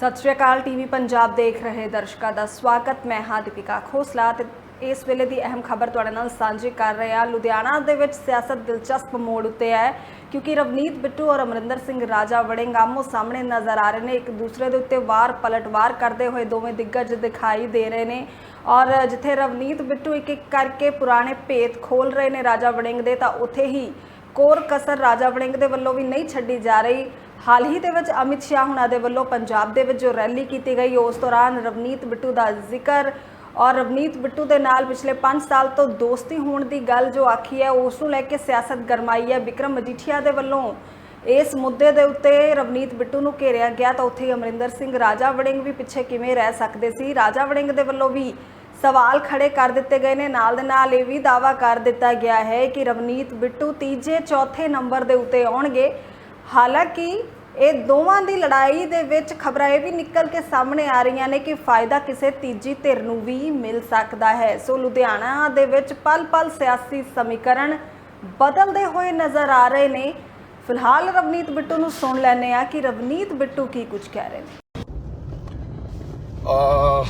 ਸਤਿ ਸ਼੍ਰੀ ਅਕਾਲ ਟੀਵੀ ਪੰਜਾਬ ਦੇਖ ਰਹੇ ਦਰਸ਼ਕਾਂ ਦਾ ਸਵਾਗਤ। ਮੈਂ ਹਾਂ ਦੀਪਿਕਾ ਖੋਸਲਾ ਤੇ ਇਸ ਵੇਲੇ ਦੀ ਅਹਿਮ ਖਬਰ ਤੁਹਾਡੇ ਨਾਲ ਸਾਂਝੀ ਕਰ ਰਹੇ ਹਾਂ। ਲੁਧਿਆਣਾ ਦੇ ਵਿੱਚ ਸਿਆਸਤ ਦਿਲਚਸਪ ਮੋੜ ਉੱਤੇ ਹੈ ਕਿਉਂਕਿ ਰਵਨੀਤ ਬਿੱਟੂ ਔਰ ਅਮਰਿੰਦਰ ਸਿੰਘ ਰਾਜਾ ਵੜਿੰਗ ਆਮੋ ਸਾਹਮਣੇ ਨਜ਼ਰ ਆ ਰਹੇ ਨੇ। ਇੱਕ ਦੂਸਰੇ ਦੇ ਉੱਤੇ ਵਾਰ ਪਲਟਵਾਰ ਕਰਦੇ ਹੋਏ ਦੋਵੇਂ ਦਿੱਗਜ ਦਿਖਾਈ ਦੇ ਰਹੇ ਨੇ ਔਰ ਜਿੱਥੇ ਰਵਨੀਤ ਬਿੱਟੂ ਇੱਕ ਇੱਕ ਕਰਕੇ ਪੁਰਾਣੇ ਭੇਤ ਖੋਲ ਰਹੇ ਨੇ ਰਾਜਾ ਵੜਿੰਗ ਦੇ ਤਾਂ ਉੱਥੇ ਹੀ ਕੋਰ ਕਸਰ ਰਾਜਾ ਵੜਿੰਗ ਦੇ ਵੱਲੋਂ ਵੀ ਨਹੀਂ ਛੱਡੀ ਜਾ ਰਹੀ। ਹਾਲ ਹੀ ਦੇ ਵਿੱਚ ਅਮਿਤ ਸ਼ਾਹ ਹੁਣਾਂ ਦੇ ਵੱਲੋਂ ਪੰਜਾਬ ਦੇ ਵਿੱਚ ਜੋ ਰੈਲੀ ਕੀਤੀ ਗਈ, ਉਸ ਦੌਰਾਨ ਰਵਨੀਤ ਬਿੱਟੂ ਦਾ ਜ਼ਿਕਰ ਔਰ ਰਵਨੀਤ ਬਿੱਟੂ ਦੇ ਨਾਲ ਪਿਛਲੇ 5 ਸਾਲ ਤੋਂ ਦੋਸਤੀ ਹੋਣ ਦੀ ਗੱਲ ਜੋ ਆਖੀ ਹੈ, ਉਸ ਨੂੰ ਲੈ ਕੇ ਸਿਆਸਤ ਗਰਮਾਈ ਹੈ। ਵਿਕਰਮ ਮਜੀਠੀਆ ਦੇ ਵੱਲੋਂ ਇਸ ਮੁੱਦੇ ਦੇ ਉੱਤੇ ਰਵਨੀਤ ਬਿੱਟੂ ਨੂੰ ਘੇਰਿਆ ਗਿਆ ਤਾਂ ਉੱਥੇ ਹੀ ਅਮਰਿੰਦਰ ਸਿੰਘ ਰਾਜਾ ਵੜਿੰਗ ਵੀ ਪਿੱਛੇ ਕਿਵੇਂ ਰਹਿ ਸਕਦੇ ਸੀ? ਰਾਜਾ ਵੜਿੰਗ ਦੇ ਵੱਲੋਂ ਵੀ ਸਵਾਲ ਖੜੇ ਕਰ ਦਿੱਤੇ ਗਏ ਨੇ। ਨਾਲ ਦੇ ਨਾਲ ਇਹ ਵੀ ਦਾਵਾ ਕਰ ਦਿੱਤਾ ਗਿਆ ਹੈ ਕਿ ਰਵਨੀਤ ਬਿੱਟੂ ਤੀਜੇ ਚੌਥੇ ਨੰਬਰ ਦੇ ਉੱਤੇ ਆਉਣਗੇ। ਹਾਲਾਂਕਿ ਇਹ ਦੋਵਾਂ ਦੀ ਲੜਾਈ ਦੇ ਵਿੱਚ ਖਬਰਾਂ ਇਹ ਵੀ ਨਿਕਲ ਕੇ ਸਾਹਮਣੇ ਆ ਰਹੀਆਂ ਨੇ ਕਿ ਫਾਇਦਾ ਕਿਸੇ ਤੀਜੀ ਧਿਰ ਨੂੰ ਵੀ ਮਿਲ ਸਕਦਾ ਹੈ। ਸੋ ਲੁਧਿਆਣਾ ਦੇ ਵਿੱਚ ਪਲ-ਪਲ ਸਿਆਸੀ ਸਮੀਕਰਨ ਬਦਲਦੇ ਹੋਏ ਨਜ਼ਰ ਆ ਰਹੇ ਨੇ। ਫਿਲਹਾਲ ਰਵਨੀਤ ਬਿੱਟੂ ਨੂੰ ਸੁਣ ਲੈਂਦੇ ਆ ਕਿ ਰਵਨੀਤ ਬਿੱਟੂ ਕੀ ਕੁਝ ਕਹਿ ਰਹੇ ਨੇ। ਆਹ,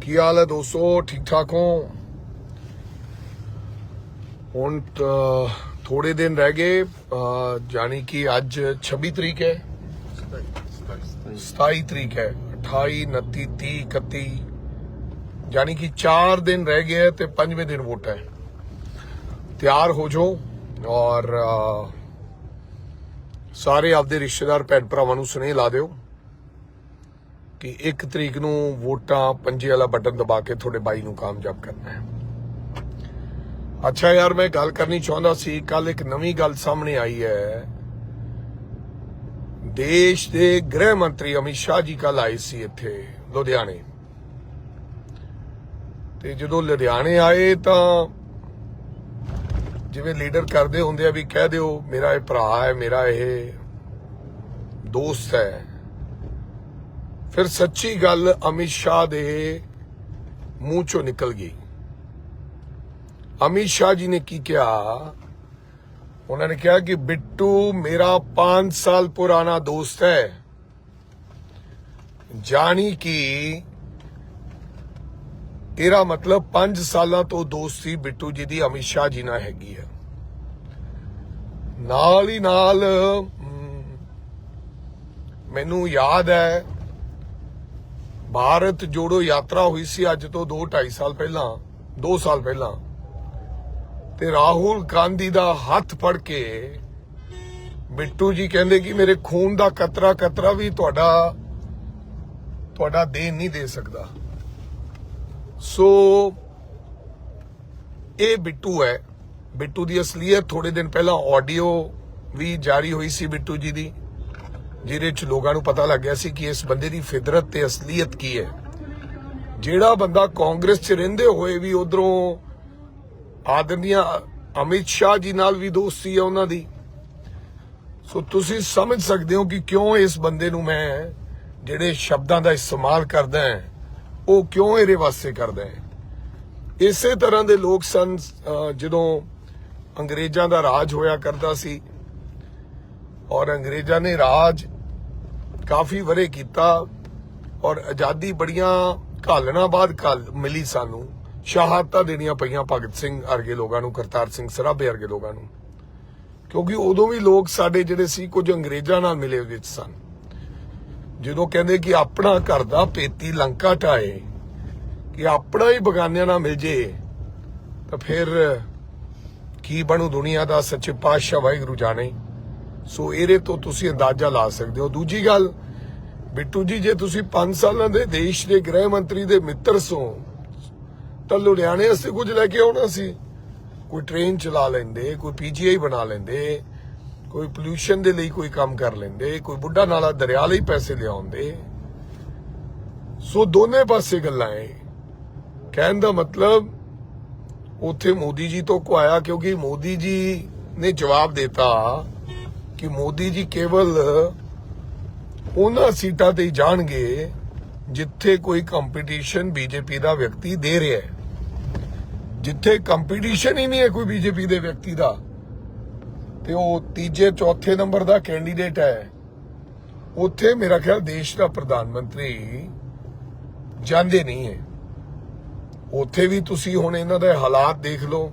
ਕੀ ਹਾਲ ਹੈ ਦੋਸਤੋ? ਠੀਕ ਠਾਕ ਹੋ? ਹੁਣ ਤਾਂ ਥੋੜੇ ਦਿਨ ਰਹਿ ਗਏ ਅਹ, ਜਾਣੀ ਕਿ ਅੱਜ 26 ਤਰੀਕ ਹੈ। 27 ਤਰੀਕ ਹੈ। 28 29 30 31 ਜਾਣੀ ਕਿ 4 ਦਿਨ ਰਹਿ ਗਏ ਤੇ ਪੰਜਵੇਂ ਦਿਨ ਵੋਟ ਹੈ। ਤਿਆਰ ਹੋ ਜਾਓ ਔਰ ਸਾਰੇ ਆਪਦੇ ਰਿਸ਼ਤੇਦਾਰ ਭੈਣ ਭਰਾਵਾਂ ਨੂੰ ਸੁਨੇਹ ਲਾ ਦਿਓ ਕਿ 1 ਤਰੀਕ ਨੂੰ ਵੋਟਾਂ ਪੰਜੇ ਵਾਲਾ ਬਟਨ ਦਬਾ ਕੇ ਤੁਹਾਡੇ ਬਾਈ ਨੂੰ ਕਾਮਯਾਬ ਕਰਨਾ ਹੈ। ਅੱਛਾ ਯਾਰ, ਮੈਂ ਗੱਲ ਕਰਨੀ ਚਾਹੁੰਦਾ ਸੀ ਕੱਲ ਇੱਕ ਨਵੀਂ ਗੱਲ ਸਾਹਮਣੇ ਆਈ ਹੈ। ਦੇਸ਼ ਦੇ ਗ੍ਰਹਿ ਮੰਤਰੀ ਅਮਿਤ ਸ਼ਾਹ ਜੀ ਕੱਲ ਆਏ ਸੀ ਇੱਥੇ, ਲੁਧਿਆਣੇ। ਤੇ ਜਦੋਂ ਲੁਧਿਆਣੇ ਆਏ ਤਾਂ ਜਿਵੇਂ ਲੀਡਰ ਕਰਦੇ ਹੁੰਦੇ ਆ ਵੀ ਕਹਿ ਦਿਓ, ਮੇਰਾ ਇਹ ਭਰਾ ਹੈ, ਮੇਰਾ ਇਹ ਦੋਸਤ ਹੈ। ਫਿਰ ਸੱਚੀ ਗੱਲ ਅਮਿਤ ਸ਼ਾਹ ਦੇ ਮੂੰਹ ਚੋਂ ਨਿਕਲ ਗਈ। ਅਮਿਤ ਸ਼ਾਹ ਜੀ ਨੇ ਕੀ ਕਿਹਾ? ਉਹਨਾਂ ਨੇ ਕਿਹਾ ਕਿ ਬਿੱਟੂ ਮੇਰਾ 5 ਸਾਲ ਪੁਰਾਣਾ ਦੋਸਤ ਹੈ। ਜਾਣੀ ਕਿ ਤੇਰਾ ਮਤਲਬ 5 ਸਾਲਾਂ ਤੋਂ ਦੋਸਤੀ ਬਿੱਟੂ ਜੀ ਦੀ, ਅਮਿਤ ਸ਼ਾਹ ਜੀ ਨਾਲ ਹੈਗੀ ਹੈ। ਨਾਲ ਹੀ ਨਾਲ ਮੈਨੂੰ ਯਾਦ ਹੈ, ਭਾਰਤ ਜੋੜੋ ਯਾਤਰਾ ਹੋਈ ਸੀ ਅੱਜ ਤੋਂ 2 2.5 ਸਾਲ ਪਹਿਲਾਂ 2 ਸਾਲ ਪਹਿਲਾਂ। ਤੇ ਰਾਹੁਲ ਗਾਂਧੀ ਦਾ ਹੱਥ ਫੜ ਕੇ ਬਿੱਟੂ ਜੀ ਕਹਿੰਦੇ ਕਿ ਮੇਰੇ ਖੂਨ ਦਾ ਕਤਰਾ ਕਤਰਾ ਵੀ ਤੁਹਾਡਾ ਤੁਹਾਡਾ ਦੇਣ ਨਹੀਂ ਦੇ ਸਕਦਾ। ਸੋ ਇਹ ਬਿੱਟੂ ਹੈ। ਬਿੱਟੂ ਦੀ ਅਸਲੀਅਤ ਥੋੜੇ ਦਿਨ ਪਹਿਲਾਂ ਆਡੀਓ ਵੀ ਜਾਰੀ ਹੋਈ ਸੀ ਬਿੱਟੂ ਜੀ ਦੀ, ਜਿਹਦੇ ਚ ਲੋਕਾਂ ਨੂੰ ਪਤਾ ਲੱਗ ਗਿਆ ਸੀ ਕਿ ਇਸ ਬੰਦੇ ਦੀ ਫਿਦਰਤ ਤੇ ਅਸਲੀਅਤ ਕੀ ਹੈ। ਜਿਹੜਾ ਬੰਦਾ ਕਾਂਗਰਸ ਚ ਰਹਿੰਦੇ ਹੋਏ ਵੀ ਉਧਰੋਂ ਆਦਰਨੀਆ ਅਮਿਤ ਸ਼ਾਹ ਜੀ ਨਾਲ ਵੀ ਦੋਸਤੀ ਹੈ ਉਹਨਾਂ ਦੀ। ਸੋ ਤੁਸੀਂ ਸਮਝ ਸਕਦੇ ਹੋ ਕਿ ਕਿਉਂ ਇਸ ਬੰਦੇ ਨੂੰ ਮੈਂ ਜਿਹੜੇ ਸ਼ਬਦਾਂ ਦਾ ਇਸਤੇਮਾਲ ਕਰਦਾ ਹਾਂ ਉਹ ਕਿਉਂ ਇਹਦੇ ਵਾਸਤੇ ਕਰਦਾ ਹੈ। ਇਸੇ ਤਰ੍ਹਾਂ ਦੇ ਲੋਕ ਸਨ ਅਹ, ਜਦੋਂ ਅੰਗਰੇਜ਼ਾਂ ਦਾ ਰਾਜ ਹੋਇਆ ਕਰਦਾ ਸੀ ਔਰ ਅੰਗਰੇਜ਼ਾਂ ਨੇ ਰਾਜ ਕਾਫੀ ਵਰੇ ਕੀਤਾ ਔਰ ਆਜ਼ਾਦੀ ਬੜੀਆਂ ਘਾਲਣਾ ਬਾਅਦ ਘਾਲ ਮਿਲੀ ਸਾਨੂੰ। ਸ਼ਹਾਦਤਾਂ ਦੇਣੀਆਂ ਪਈਆਂ ਭਗਤ ਸਿੰਘ ਵਰਗੇ ਲੋਕਾਂ ਨੂੰ, ਕਰਤਾਰ ਸਿੰਘ ਸਰਾਭੇ ਵਰਗੇ ਲੋਕਾਂ ਨੂੰ। ਕਿਉਂਕਿ ਉਦੋਂ ਵੀ ਲੋਕ ਸਾਡੇ ਜਿਹੜੇ ਸੀ, ਕੁਝ ਅੰਗਰੇਜ਼ਾਂ ਨਾਲ ਮਿਲੇ ਵਿੱਚ ਸਨ। ਜਦੋਂ ਕਹਿੰਦੇ ਕਿ ਆਪਣਾ ਘਰ ਦਾ ਪੇਤੀ ਲੰਕਾ ਢਾਏ ਕਿ ਆਪਣਾ ਹੀ ਬਗਾਨਿਆਂ ਨਾਲ ਮਿਲ ਜੇ, ਤਾਂ ਫਿਰ ਕੀ ਬਣੂ ਦੁਨੀਆ ਦਾ ਸੱਚੇ ਪਾਤਸ਼ਾਹ ਵਾਹਿਗੁਰੂ ਜਾਣੇ। ਸੋ ਇਹਦੇ ਤੋਂ ਤੁਸੀਂ ਅੰਦਾਜ਼ਾ ਲਾ ਸਕਦੇ ਹੋ। ਦੂਜੀ ਗੱਲ, ਬਿੱਟੂ ਜੀ, ਜੇ ਤੁਸੀਂ 5 ਸਾਲਾਂ ਦੇ ਦੇਸ਼ ਦੇ ਗ੍ਰਹਿ ਮੰਤਰੀ ਦੇ ਮਿੱਤਰ ਸੋ ਤਾਂ ਲੁਧਿਆਣੇ ਵਾਸਤੇ ਕੁਝ ਲੈ ਕੇ ਆਉਣਾ ਸੀ। ਕੋਈ ਟ੍ਰੇਨ ਚਲਾ ਲੈਂਦੇ, ਕੋਈ ਪੀਜੀਆਈ ਬਣਾ ਲੈਂਦੇ, ਕੋਈ ਪੋਲੂਸ਼ਨ ਦੇ ਲਈ ਕੋਈ ਕੰਮ ਕਰ ਲੈਂਦੇ, ਕੋਈ ਬੁੱਢਾ ਨਾਲਾ ਦਰਿਆ ਲਈ ਪੈਸੇ ਲਿਆਉਂਦੇ। ਸੋ ਦੋਨੇ ਪਾਸੇ ਗੱਲਾਂ ਐ। ਕਹਿਣ ਦਾ ਮਤਲਬ, ਉੱਥੇ ਮੋਦੀ ਜੀ ਤੋਂ ਕੋ ਆਇਆ ਕਿਉਂਕਿ ਮੋਦੀ ਜੀ ਨੇ ਜਵਾਬ ਦਿੱਤਾ ਕਿ ਮੋਦੀ ਜੀ ਕੇਵਲ ਉਹਨਾਂ ਸੀਟਾਂ ਤੇ ਜਾਣਗੇ ਜਿੱਥੇ ਕੋਈ ਕੰਪੀਟੀਸ਼ਨ ਬੀਜੇਪੀ ਦਾ ਵਿਅਕਤੀ ਦੇ ਰਿਹਾ ਹੈ। ਜਿੱਥੇ ਕੰਪੀਟੀਸ਼ਨ ਹੀ ਨਹੀਂ ਹੈ ਕੋਈ ਬੀਜੇਪੀ ਦੇ ਵਿਅਕਤੀ ਦਾ, ਤੇ ਉਹ ਤੀਜੇ, ਚੌਥੇ ਨੰਬਰ ਦਾ ਕੈਂਡੀਡੇਟ ਹੈ। ਉੱਥੇ ਮੇਰਾ ਖਿਆਲ ਦੇਸ਼ ਦਾ ਪ੍ਰਧਾਨ ਮੰਤਰੀ ਜਾਂਦੇ ਨਹੀਂ ਹੈ। ਉੱਥੇ ਵੀ ਤੁਸੀਂ ਹੁਣ ਇਹਨਾਂ ਦੇ ਹਾਲਾਤ ਦੇਖ ਲਓ।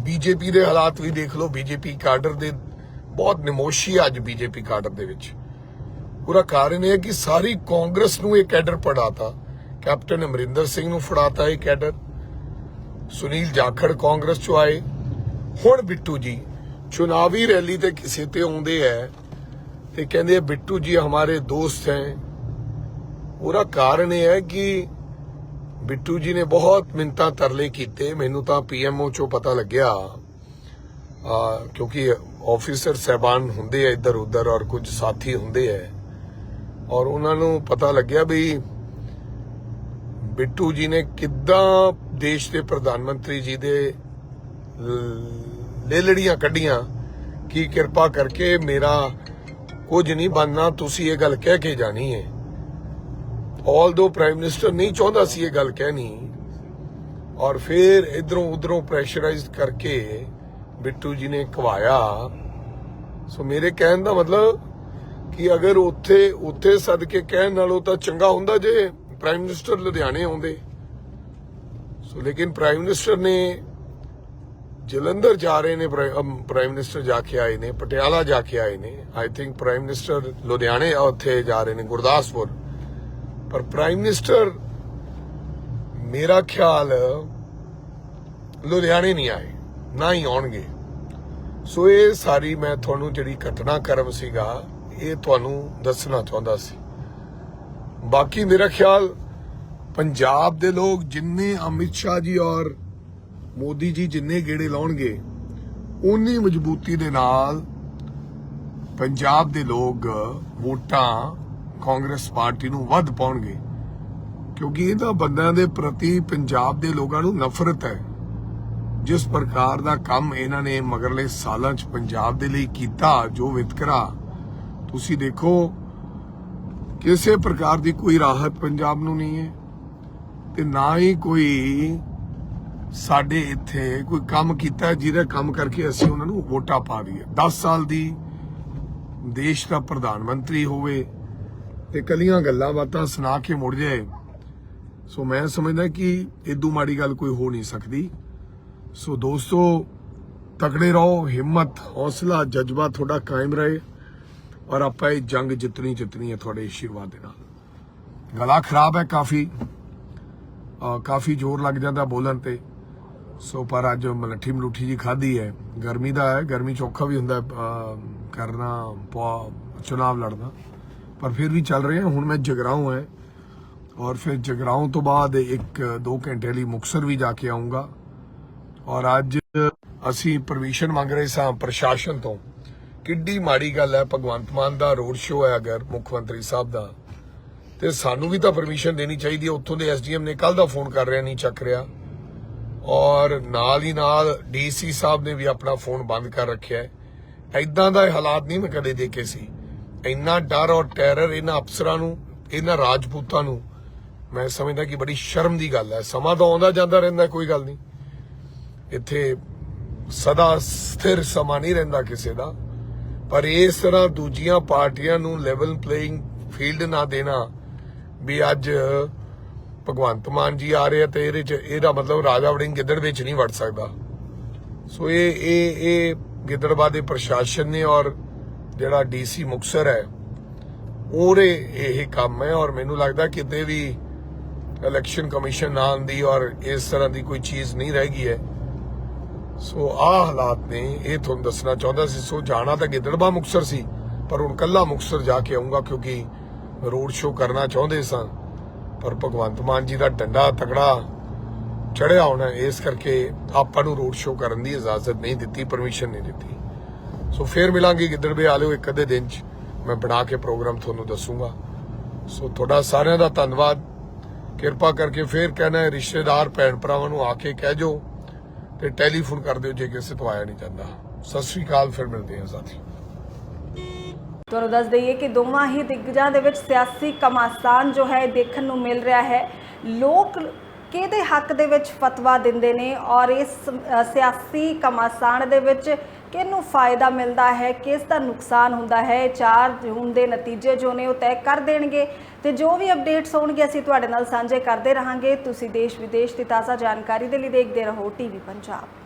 ਬੀਜੇਪੀ ਦੇ ਹਾਲਾਤ ਵੀ ਦੇਖ ਲਓ। ਬੀਜੇਪੀ ਕਾਡਰ ਦੇ ਬਹੁਤ ਨਿਮੋਸ਼ੀ ਹੈ ਅੱਜ ਬੀਜੇਪੀ ਕਾਡਰ ਦੇ ਵਿੱਚ। ਉਹਦਾ ਕਾਰਨ ਇਹ ਹੈ ਕਿ ਸਾਰੀ ਕਾਂਗਰਸ ਨੂੰ ਇਹ ਕੈਡਰ ਪੜਾਤਾ ਕੈਪਟਨ ਅਮਰਿੰਦਰ ਸਿੰਘ ਨੂੰ ਫੜਾਤਾ ਇਹ ਕੈਡਰ। ਸੁਨੀਲ ਜਾਖੜ ਕਾਂਗਰਸ ਚੋਂ ਆਏ। ਹੁਣ ਬਿੱਟੂ ਜੀ ਚੁਣਾਵੀ ਰੈਲੀ ਤੇ ਕਿਸੇ ਤੇ ਆਉਂਦੇ ਐ ਤੇ ਕਹਿੰਦੇ ਬਿੱਟੂ ਜੀ ਹਮਾਰੇ ਦੋਸਤ ਹੈ। ਉਹਦਾ ਕਾਰਨ ਇਹ ਹੈ ਕਿ ਬਿੱਟੂ ਜੀ ਨੇ ਬਹੁਤ ਮਿੰਤਾ ਤਰਲੇ ਕੀਤੇ। ਮੈਨੂੰ ਤਾਂ ਪੀਐਮਓ ਚੋਂ ਪਤਾ ਲੱਗਿਆ ਆ, ਕਿਉਂਕਿ ਆਫੀਸਰ ਸਹਿਬਾਨ ਹੁੰਦੇ ਆ ਇੱਧਰ ਉੱਧਰ ਔਰ ਕੁਝ ਸਾਥੀ ਹੁੰਦੇ ਆ ਔਰ ਉਹਨਾਂ ਨੂੰ ਪਤਾ ਲੱਗਿਆ ਵੀ ਬਿੱਟੂ ਜੀ ਨੇ ਕਿੱਦਾਂ ਦੇਸ਼ ਦੇ ਪ੍ਰਧਾਨ ਮੰਤਰੀ ਜੀ ਦੇ ਲ- ਲੇਲੜੀਆਂ ਕੱਢੀਆਂ ਕਿ ਕਿਰਪਾ ਕਰਕੇ ਮੇਰਾ ਕੁਝ ਨਹੀਂ ਬਣਨਾ, ਤੁਸੀਂ ਇਹ ਗੱਲ ਕਹਿ ਕੇ ਜਾਣੀ ਹੈ ਆਲਦੋ ਪ੍ਰਾਈਮ ਮਿਨਿਸਟਰ ਨਹੀਂ ਚਾਹੁੰਦਾ ਸੀ ਇਹ ਗੱਲ ਕਹਿਣੀ, ਔਰ ਫਿਰ ਇਧਰੋਂ ਉਧਰੋਂ ਪ੍ਰੈਸ਼ਰਾਈਜ਼ਡ ਕਰਕੇ ਬਿੱਟੂ ਜੀ ਨੇ ਕਵਾਇਆ। ਸੋ ਮੇਰੇ ਕਹਿਣ ਦਾ ਮਤਲਬ ਕਿ ਅਗਰ ਉੱਥੇ ਉੱਥੇ ਸਦਕੇ ਕਹਿਣ ਨਾਲੋਂ ਤਾਂ ਚੰਗਾ ਹੁੰਦਾ ਜੇ ਪ੍ਰਾਈਮ ਮਿਨਿਸਟਰ ਲੁਧਿਆਣੇ ਆਉਂਦੇ। ਸੋ ਲੇਕਿਨ ਪ੍ਰਾਈਮ ਮਿਨਿਸਟਰ ਨੇ ਜਲੰਧਰ ਜਾ ਰਹੇ ਨੇ ਪ੍ਰਾਈਮ ਮਿਨਿਸਟਰ ਜਾ ਕੇ ਆਏ ਨੇ ਪਟਿਆਲਾ ਜਾ ਕੇ ਆਏ ਨੇ ਆਈ ਥਿੰਕ ਪ੍ਰਾਈਮ ਮਿਨਿਸਟਰ ਲੁਧਿਆਣੇ ਉੱਥੇ ਜਾ ਰਹੇ ਨੇ ਗੁਰਦਾਸਪੁਰ ਪਰ ਪ੍ਰਾਈਮ ਮਿਨਿਸਟਰ ਮੇਰਾ ਖਿਆਲ ਲੁਧਿਆਣੇ ਨਹੀਂ ਆਏ ਨਾ ਹੀ ਆਉਣਗੇ ਸੋ ਇਹ ਸਾਰੀ ਮੈਂ ਤੁਹਾਨੂੰ ਜਿਹੜੀ ਘਟਨਾਕ੍ਰਮ ਸੀਗਾ ਇਹ ਤੁਹਾਨੂੰ ਦੱਸਣਾ ਚਾਹੁੰਦਾ ਸੀ ਬਾਕੀ ਮੇਰਾ ਖਿਆਲ ਪੰਜਾਬ ਦੇ ਲੋਕ ਜਿੰਨੇ ਅਮਿਤ ਸ਼ਾਹ ਜੀ ਔਰ ਮੋਦੀ ਜੀ ਜਿੰਨੇ ਗੇੜੇ ਲਾਉਣਗੇ ਉਨੀ ਮਜ਼ਬੂਤੀ ਦੇ ਨਾਲ ਪੰਜਾਬ ਦੇ ਲੋਕ ਵੋਟਾਂ ਕਾਂਗਰਸ ਪਾਰਟੀ ਨੂੰ ਵੱਧ ਪਾਉਣਗੇ। ਕਿਉਂਕਿ ਇਹਨਾਂ ਬੰਦਿਆਂ ਦੇ ਪ੍ਰਤੀ ਪੰਜਾਬ ਦੇ ਲੋਕਾਂ ਨੂੰ ਨਫ਼ਰਤ ਹੈ। ਜਿਸ ਪ੍ਰਕਾਰ ਦਾ ਕੰਮ ਇਹਨਾਂ ਨੇ ਮਗਰਲੇ ਸਾਲਾਂ 'ਚ ਪੰਜਾਬ ਦੇ ਲਈ ਕੀਤਾ, ਜੋ ਵਿਤਕਰਾ ਤੁਸੀਂ ਦੇਖੋ, ਕਿਸੇ ਪ੍ਰਕਾਰ ਦੀ ਕੋਈ ਰਾਹਤ ਪੰਜਾਬ ਨੂੰ ਨਹੀਂ ਹੈ। ਤੇ ਨਾ ਹੀ ਕੋਈ ਸਾਡੇ ਇੱਥੇ ਕੋਈ ਕੰਮ ਕੀਤਾ ਜਿਹਦਾ ਕੰਮ ਕਰਕੇ ਅਸੀਂ ਉਹਨਾਂ ਨੂੰ ਵੋਟਾਂ ਪਾ ਦਈਏ। 10 ਸਾਲ ਦੀ ਦੇਸ਼ ਦਾ ਪ੍ਰਧਾਨ ਮੰਤਰੀ ਹੋਵੇ ਤੇ ਕਲੀਆਂ ਗੱਲਾਂ ਬਾਤਾਂ ਸੁਣਾ ਕੇ ਮੁੜ ਜਾਏ, ਸੋ ਮੈਂ ਸਮਝਦਾ ਕਿ ਇਦੋਂ ਮਾੜੀ ਗੱਲ ਕੋਈ ਹੋ ਨਹੀਂ ਸਕਦੀ। ਸੋ ਦੋਸਤੋ, ਤਕੜੇ ਰਹੋ, ਹਿੰਮਤ, ਹੌਸਲਾ, ਜਜ਼ਬਾ ਤੁਹਾਡਾ ਕਾਇਮ ਰਹੇ ਔਰ ਆਪਾਂ ਇਹ ਜੰਗ ਜਿੱਤਣੀ ਜਿੱਤਣੀ ਹੈ ਤੁਹਾਡੇ ਆਸ਼ੀਰਵਾਦ ਦੇ ਨਾਲ। ਗਲਾ ਖਰਾਬ ਹੈ ਕਾਫੀ। ਕਾਫੀ ਜ਼ੋਰ ਲੱਗ ਜਾਂਦਾ ਬੋਲਣ ਤੇ। ਸੋ ਪਰ ਅੱਜ ਮਲੱਠੀ ਮਲੂਠੀ ਜੀ ਖਾਧੀ ਹੈ। ਗਰਮੀ ਦਾ ਹੈ ਗਰਮੀ ਚੋਖਾ ਵੀ ਹੁੰਦਾ ਹੈ, ਕਰਨਾ ਚੁਣਾਵ ਲੜਨਾ। ਪਰ ਫਿਰ ਵੀ ਚੱਲ ਰਹੇ ਹਾਂ ਹੁਣ ਮੈਂ ਜਗਰਾਉਂ ਹੈ। ਔਰ ਫਿਰ ਜਗਰਾਉਂ ਤੋਂ ਬਾਅਦ ਇੱਕ ਦੋ ਘੰਟੇ ਲਈ ਮੁਕਸਰ ਵੀ ਜਾ ਕੇ ਆਉਂਗਾ ਔਰ ਅੱਜ ਅਸੀਂ ਪਰਮਿਸ਼ਨ ਮੰਗ ਰਹੇ ਸਾਂ ਪ੍ਰਸ਼ਾਸਨ ਤੋਂ। ਕਿੱਡੀ ਮਾੜੀ ਗੱਲ ਹੈ ਭਗਵੰਤ ਮਾਨ ਦਾ ਰੋਡ ਸ਼ੋਅ ਹੈ ਅਗਰ ਮੁੱਖ ਮੰਤਰੀ ਸਾਹਿਬ ਦਾ। ਤੇ ਸਾਨੂੰ ਵੀ ਤਾਂ ਪਰਮਿਸ਼ਨ ਦੇਣੀ ਚਾਹੀਦੀ ਹੈ। ਉੱਥੋਂ ਦੇ ਐਸਡੀਐਮ ਨੇ ਕੱਲ ਦਾ ਫੋਨ ਕਰ ਰਿਹਾ, ਨਹੀਂ ਚੱਕ ਰਿਹਾ। ਔਰ ਨਾਲ ਹੀ ਨਾਲ ਡੀਸੀ ਸਾਹਿਬ ਨੇ ਵੀ ਆਪਣਾ ਫੋਨ ਬੰਦ ਕਰ ਰੱਖਿਆ ਹੈ। ਐਦਾਂ ਦਾ ਹਾਲਾਤ ਨਹੀਂ ਮੈਂ ਕਦੇ ਦੇਖੇ ਸੀ। ਇੰਨਾ ਡਰ ਔਰ ਟੈਰਰ ਇਹਨਾਂ ਅਫਸਰਾਂ ਨੂੰ, ਇਹਨਾਂ ਰਾਜਪੂਤਾਂ ਨੂੰ। ਮੈਂ ਸਮਝਦਾ ਕਿ ਬੜੀ ਸ਼ਰਮ ਦੀ ਗੱਲ ਹੈ। ਸਮਾਂ ਤਾਂ ਆਉਂਦਾ ਜਾਂਦਾ ਰਹਿੰਦਾ, ਕੋਈ ਗੱਲ ਨਹੀਂ। ਇੱਥੇ ਸਦਾ ਸਥਿਰ ਸਮਾਂ ਨਹੀਂ ਰਹਿੰਦਾ ਕਿਸੇ ਦਾ। ਪਰ ਇਸ ਤਰ੍ਹਾਂ ਦੂਜੀਆਂ ਪਾਰਟੀਆਂ ਨੂੰ ਲੈਵਲ ਪਲੇਇੰਗ ਫੀਲਡ ਨਾ ਦੇਣਾ ਵੀ ਅੱਜ ਭਗਵੰਤ ਮਾਨ ਜੀ ਆ ਰਹੇ ਆ ਤੇ ਇਹਦੇ ਚ ਇਹਦਾ ਮਤਲਬ ਰਾਜਾ ਵੜਿੰਗ ਗਿੱਦੜ ਵਿੱਚ ਨਹੀਂ ਵੜ ਸਕਦਾ। ਸੋ ਇਹ ਇਹ ਇਹ ਗਿੱਦੜਬਾਦ ਦੇ ਪ੍ਰਸ਼ਾਸਨ ਨੇ ਔਰ ਜਿਹੜਾ ਡੀਸੀ ਮੁਕਸਰ ਹੈ, ਉਹਦੇ ਇਹ ਕੰਮ ਹੈ ਔਰ ਮੈਨੂੰ ਲੱਗਦਾ ਕਿਤੇ ਵੀ ਇਲੈਕਸ਼ਨ ਕਮਿਸ਼ਨ ਨਾ ਆਉਂਦੀ ਔਰ ਇਸ ਤਰ੍ਹਾਂ ਦੀ ਕੋਈ ਚੀਜ਼ ਨਹੀਂ ਰਹਿ ਗਈ ਹੈ। ਸੋ ਆਹ ਹਾਲਾਤ ਨੇ, ਇਹ ਤੁਹਾਨੂੰ ਦੱਸਣਾ ਚਾਹੁੰਦਾ ਸੀ। ਸੋ ਜਾਣਾ ਤਾਂ ਗਿੱਦੜਵਾ ਮੁਕਸਰ ਸੀ, ਪਰ ਹੁਣ ਕੱਲਾ ਮੁਕਸਰ ਜਾ ਕੇ ਆਉਂਗਾ ਕਿਉਂਕਿ ਰੋਡ ਸ਼ੋਅ ਕਰਨਾ ਚਾਹੁੰਦੇ ਸਾਂ ਪਰ ਭਗਵੰਤ ਮਾਨ ਜੀ ਦਾ ਡੰਡਾ ਤਕੜਾ ਚੜਿਆ ਹੋਣਾ, ਇਸ ਕਰਕੇ ਆਪਾਂ ਨੂੰ ਰੋਡ ਸ਼ੋਅ ਕਰਨ ਦੀ ਇਜਾਜ਼ਤ ਨਹੀਂ ਦਿੱਤੀ ਪਰਮਿਸ਼ਨ ਨਹੀਂ ਦਿੱਤੀ। ਸੋ ਫੇਰ ਮਿਲਾਂਗੇ ਗਿੱਦੜਵੇ ਵਾਲਿਓ ਇੱਕ ਅੱਧੇ ਦਿਨ ਚ। ਮੈਂ ਬਣਾ ਕੇ ਪ੍ਰੋਗਰਾਮ ਤੁਹਾਨੂੰ ਦੱਸੂਗਾ। ਸੋ ਤੁਹਾਡਾ ਸਾਰਿਆਂ ਦਾ ਧੰਨਵਾਦ। ਕਿਰਪਾ ਕਰਕੇ ਫੇਰ ਕਹਿਣਾ ਹੈ, ਰਿਸ਼ਤੇਦਾਰ, ਭੈਣ ਭਰਾਵਾਂ ਨੂੰ ਆ ਕੇ ਕਹਿ ਜੋ ਤੇ ਟੈਲੀਫੋਨ ਕਰ ਦਿਓ, ਜੇ ਕਿਸੇ ਤੋਂ ਆਇਆ ਨਹੀਂ ਜਾਂਦਾ। ਸਤਿ ਸ੍ਰੀ ਅਕਾਲ, ਫਿਰ ਮਿਲਦੇ ਹਾਂ ਸਾਥੀ ਤੁਹਾਨੂੰ ਦੱਸ ਦਈਏ ਕਿ ਦੋਵਾਂ ਹੀ ਦਿੱਗਜਾਂ ਦੇ ਵਿੱਚ ਸਿਆਸੀ ਕਮਾਸਾਨ ਜੋ ਹੈ ਦੇਖਣ ਨੂੰ ਮਿਲ ਰਿਹਾ ਹੈ। ਲੋਕ ਕਿਹਦੇ ਹੱਕ ਦੇ ਵਿੱਚ ਫਤਵਾ ਦਿੰਦੇ ਨੇ ਔਰ ਇਸ ਸਿਆਸੀ ਕਮਾਸਾਨ ਦੇ ਵਿੱਚ ਕਿਹਨੂੰ ਫਾਇਦਾ ਮਿਲਦਾ ਹੈ, ਕਿਸ ਦਾ ਨੁਕਸਾਨ ਹੁੰਦਾ ਹੈ 4 ਜੂਨ ਦੇ ਨਤੀਜੇ ਜੋ ਨੇ ਉਹ ਤੈਅ ਕਰ ਦੇਣਗੇ ਤੇ ਜੋ ਵੀ ਅਪਡੇਟਸ ਹੋਣਗੇ ਅਸੀਂ ਤੁਹਾਡੇ ਨਾਲ ਸਾਂਝੇ ਕਰਦੇ ਰਹਾਂਗੇ। ਤੁਸੀਂ ਦੇਸ਼ ਵਿਦੇਸ਼ ਦੀ ਤਾਜ਼ਾ ਜਾਣਕਾਰੀ ਦੇ ਲਈ ਦੇਖਦੇ ਰਹੋ ਟੀਵੀ ਪੰਜਾਬ।